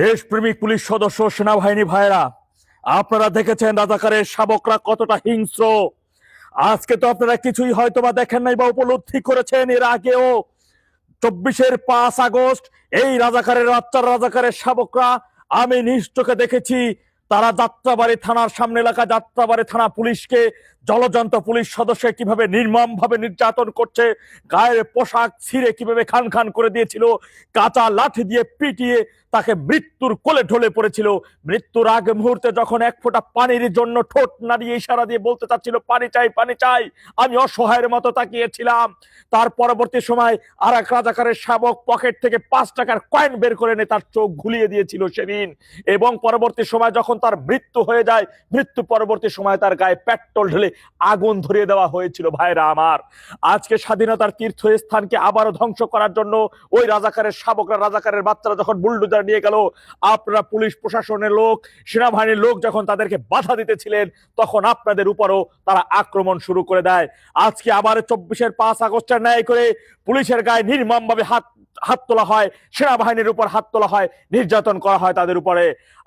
দেশপ্রেমিক পুলিশ সদস্য সেনাবাহিনী ভাইরা আপনারা দেখেছেন রাজাকারের শাবকরা কতটা হিংস্র। আজকে তো আপনারা কিছুই হয়তো বা দেখেন নাই বা উপলব্ধি করেছেন। এর আগেও চব্বিশের পাঁচ আগস্ট এই রাজাকারের রাজাকারের শাবকরা, আমি নিশ্চকে দেখেছি তারা যাত্রাবাড়ি থানার সামনে এলাকা, যাত্রাবাড়ি থানা পুলিশকে জলযন্ত পুলিশ সদস্য কীভাবে নির্মম ভাবে নির্যাতন করছে, গায়ের পোশাক ছিঁড়ে কীভাবে খান খান করে দিয়েছিল, কাঁচা লাঠি দিয়ে পিটিয়ে তাকে মৃত্যুর কোলে ঢলে পড়েছিল। মৃত্যুর আগে মুহূর্তে যখন এক ফোঁটা পানির জন্য ঠোঁট নাড়িয়ে ইশারা দিয়ে বলতে চাচ্ছিল, পানি চাই পানি চাই। আমি অসহায়ের মতো তাকিয়েছিলাম। তার পরবর্তী সময় আর এক রাজাকারের শাবক পকেট থেকে পাঁচ টাকার কয়েন বের করে এনে তার চোখ ঘুলিয়ে দিয়েছিল সেদিন। এবং পরবর্তী সময় যখন তার মৃত্যু হয়ে যায়, মৃত্যু পরবর্তী সময় তার গায়ে পেট্রোল ঢেলে আগুন ধরিয়ে দেওয়া হয়েছিল। ভাইরা আমার, আজকে স্বাধীনতার তীর্থস্থানকে আবারও ধ্বংস করার জন্য ওই রাজাকারের শাবকরা, রাজাকারের বাচ্চারা যখন বুলডোজার নিয়ে গেল, আপনারা পুলিশ প্রশাসনের লোক, সেনাবাহিনীর লোক যখন তাদেরকে বাধা দিতেছিলেন, তখন আপনাদের উপরও তারা আক্রমণ শুরু করে দেয়। আজকে আবার চব্বিশের পাঁচ আগস্টের ন্যায় করে পুলিশের গায়ে নির্মমভাবে হাত হাত তোলা হয়, সেনাবাহিনীর উপর হাত তোলা হয়, নির্যাতন করা হয় তাদের উপরে।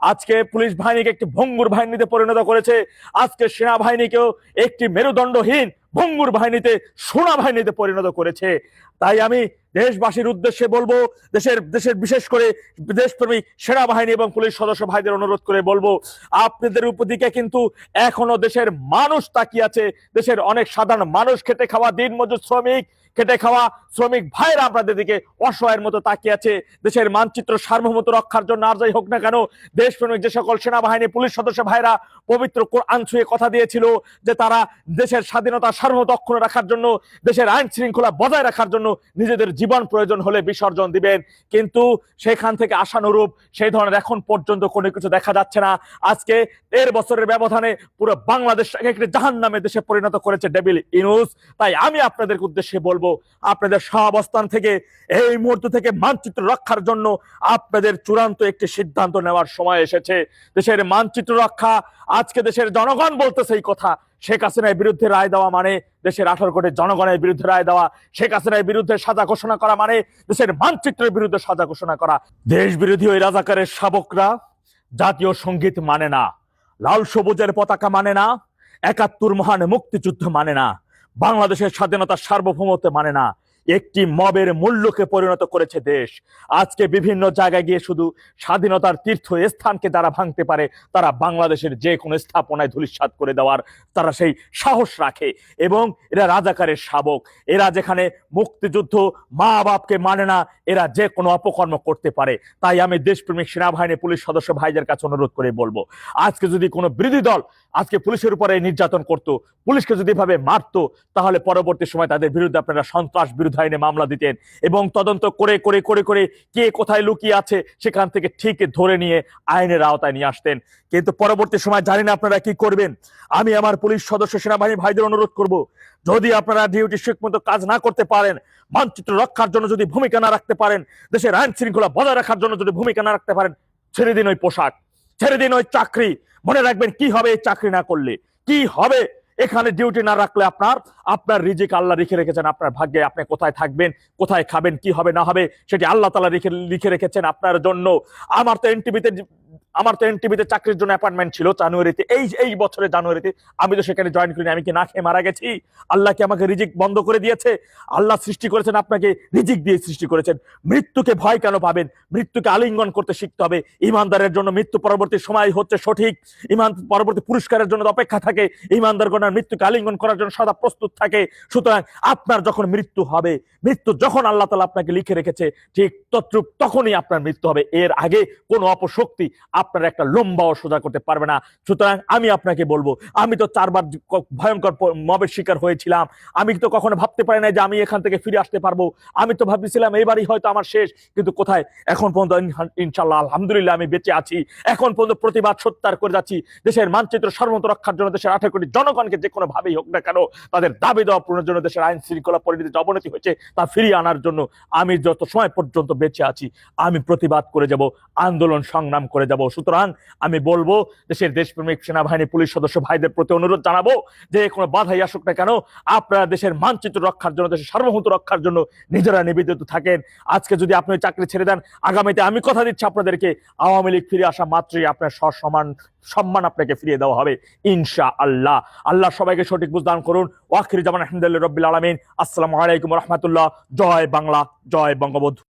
আজকে পুলিশ বাহিনীকে একটি ভঙ্গুর বাহিনীতে পরিণত করেছে। আজকে সেনাবাহিনীকেও একটি মেরুদণ্ডহীন ভঙ্গুর বাহিনীতে, সোনা বাহিনীতে পরিণত করেছে। তাই আমি দেশবাসীর উদ্দেশ্যে বলব, দেশের দেশের বিশেষ করে দেশপ্রেমিক সেনাবাহিনী এবং পুলিশ সদস্য ভাইদের অনুরোধ করে বলব, আপনাদের উপদিকে কিন্তু এখনও দেশের মানুষ তাকিয়ে আছে। দেশের অনেক সাধারণ মানুষ খেটে খাওয়া দিন মজুর শ্রমিক, খেটে খাওয়া শ্রমিক ভাইরা আপনাদের দিকে অসহায়ের মতো তাকিয়ে আছে। দেশের মানচিত্র সার্বভৌমত্ব রক্ষার জন্য আর যাই হোক না কেন দেশপ্রেমিক যে সকল সেনাবাহিনী, পুলিশ সদস্য ভাইরা পবিত্র কোরআন ছুঁয়ে কথা দিয়েছিল যে তারা দেশের স্বাধীনতা সার্বভৌমত্ব অক্ষুণ্ণ রাখার জন্য, দেশের আইন শৃঙ্খলা বজায় রাখার জন্য নিজেদের জীবন প্রয়োজন হলে বিসর্জন দিবেন। কিন্তু সেখান থেকে আশানুরূপ সেই ধরনের এখন পর্যন্ত কোনো কিছু দেখা যাচ্ছে না। আজকে এর বছরের ব্যবধানে পুরো বাংলাদেশ একটি জাহান নামে দেশে পরিণত করেছে ডেবিল ইনুস। তাই আমি আপনাদের উদ্দেশ্যে বলব, আপনাদের সহাবস্থান থেকে, এই মুহূর্ত থেকে মানচিত্র রক্ষার জন্য আপনাদের চূড়ান্ত একটি সিদ্ধান্ত নেওয়ার সময় এসেছে। দেশের মানচিত্র রক্ষা, আজকে দেশের জনগণ বলতেছে এই কথা। শেখ হাসিনার বিরুদ্ধে রায় দেওয়া মানে দেশের আঠারো কোটি জনগণের বিরুদ্ধে রায় দেওয়া, শেখ হাসিনার বিরুদ্ধে সাজা ঘোষণা করা মানে দেশের মানচিত্রের বিরুদ্ধে সাজা ঘোষণা করা। দেশ বিরোধী ওই রাজাকারের শাবকরা জাতীয় সংগীত মানে না, লাল সবুজের পতাকা মানে না, একাত্তর মহান মুক্তিযুদ্ধ মানে না, বাংলাদেশের স্বাধীনতার সার্বভৌমত্ব মানে না একটি মবের মূল্যকে পরিণত করেছে দেশ। আজকে বিভিন্ন জায়গায় গিয়ে শুধু স্বাধীনতার তীর্থ স্থানকে যারা ভাঙতে পারে, তারা বাংলাদেশের যে কোনো স্থাপনায় ধূলিসাৎ করে দেওয়ার তারা সেই সাহস রাখে এবং এরা রাজাকারের শাবক। এরা যেখানে মুক্তিযুদ্ধ মা বাপকে মানে না, এরা যে কোনো অপকর্ম করতে পারে। তাই আমি দেশপ্রেমিক সেনাবাহিনী পুলিশ সদস্য ভাইদের কাছে অনুরোধ করে বলব, আজকে যদি কোনো বিরোধী দল আজকে পুলিশের উপরে নির্যাতন করত, পুলিশকে যদি এভাবে মারতো, তাহলে পরবর্তী সময় তাদের বিরুদ্ধে আপনারা সন্ত্রাস বিরুদ্ধ আইনে মামলা দিতেন এবং তদন্ত করে করে করে করে কে কোথায় লুকিয়ে আছে সেখান থেকে ঠিক ধরে নিয়ে আইনের আওতায় নিয়ে আসতেন। কিন্তু পরবর্তী সময় জানি না আপনারা কি করবেন। আমি আমার পুলিশ সদস্য সেনাবাহিনী ভাইদের অনুরোধ করব, যদি আপনারা ডিউটি ঠিক মতো কাজ না করতে পারেন, মানচিত্র রক্ষার জন্য যদি ভূমিকা না রাখতে পারেন, দেশের আইন শৃঙ্খলা বজায় রাখার জন্য যদি ভূমিকা না রাখতে পারেন, ছেড়ে দিন ওই পোশাক, ছেড়ে দিন ওই চাকরি। মনে রাখবেন কি হবে এই চাকরি না করলে, কি হবে? এখানে ডিউটি না রাখলে আপনার আপনার রিজিক আল্লাহ লিখে রেখেছেন, আপনার ভাগ্যে আপনি কোথায় থাকবেন, কোথায় খাবেন, কি হবে, না হবে, সেটি আল্লাহ তালা লিখে লিখে রেখেছেন আপনার জন্য। আমার তো এনটিভিতে আমার তো এনটিভিতে চাকরির জন্য অ্যাপয়েন্টমেন্ট ছিল জানুয়ারিতে। এই এই বছরের জানুয়ারিতে আমি তো সেখানে জয়েন করিনি, আমি কি না খেয়ে মারা গেছি? আল্লাহ কি আমাকে রিজিক বন্ধ করে দিয়েছে? আল্লাহ সৃষ্টি করেছেন, আপনাকে রিজিক দিয়ে সৃষ্টি করেছেন। মৃত্যুকে ভয় কেন পাবেন? মৃত্যুকে আলিঙ্গন করতে শিখতে হবে। ইমানদারের জন্য মৃত্যু পরবর্তী সময় হচ্ছে সঠিক। ইমান পরবর্তী পুরস্কারের জন্য অপেক্ষা থাকে। ইমানদারগণের মৃত্যুকে আলিঙ্গন করার জন্য সদা প্রস্তুত থাকে। সুতরাং আপনার যখন মৃত্যু হবে, মৃত্যু যখন আল্লাহ তালা আপনাকে লিখে রেখেছে, ঠিক তদ্রুপ তখনই আপনার মৃত্যু হবে। এর আগে কোনো অপশক্তি আপনার একটা লম্বাও সোজা করতে পারবে না। সুতরাং আমি আপনাকে বলব, আমি তো চারবার ভয়ঙ্কর মবের শিকার হয়েছিলাম। আমি তো কখনো ভাবতে পারি না যে আমি এখান থেকে ফিরে আসতে পারব। আমি তো ভাবছিলাম এবারই হয়তো আমার শেষ, কিন্তু কোথায়? এখন পর্যন্ত ইনশাল্লাহ, আলহামদুলিল্লাহ আমি বেঁচে আছি। এখন পর্যন্ত প্রতিবাদ সত্যার করে যাচ্ছি। দেশের মানচিত্র সর্বত রক্ষার জন্য দেশের আঠারো কোটি জনগণকে যে কোনো ভাবেই হোক না কেন, তাদের দাবি দেওয়া পূরণের জন্য দেশের আইন শৃঙ্খলা পরিণতি অবনতি হয়েছে, তা ফিরিয়ে আনার জন্য আমি যত সময় পর্যন্ত বেঁচে আছি, আমি প্রতিবাদ করে যাব, আন্দোলন সংগ্রাম করে যাব। সুতরাং আমি বলব, দেশের দেশপ্রেমিক সেনাবাহিনী, পুলিশ সদস্য ভাইদের প্রতি অনুরোধ জানাব যে কোনো বাধাই আসুক না কেন, আপনারা দেশের মানচিত্র রক্ষার জন্য, দেশের সার্বভৌমত্ব রক্ষার জন্য নিজেরা নিবেদিত থাকেন। আজকে যদি আপনি চাকরি ছেড়ে দেন, আগামীতে আমি কথা দিচ্ছি আপনাদেরকে, আওয়ামী লীগ ফিরে আসা মাত্রই আপনার সমান সম্মান আপনাকে ফিরিয়ে দেওয়া হবে ইনশা আল্লাহ আল্লাহ সবাইকে সঠিক বুঝদান করুন। ওয়াখির জামান আহমদুল্লাহ রব্বিল আলমিন। আসসালামু আলাইকুম রহমতুল্লাহ। জয় বাংলা, জয় বঙ্গবন্ধু।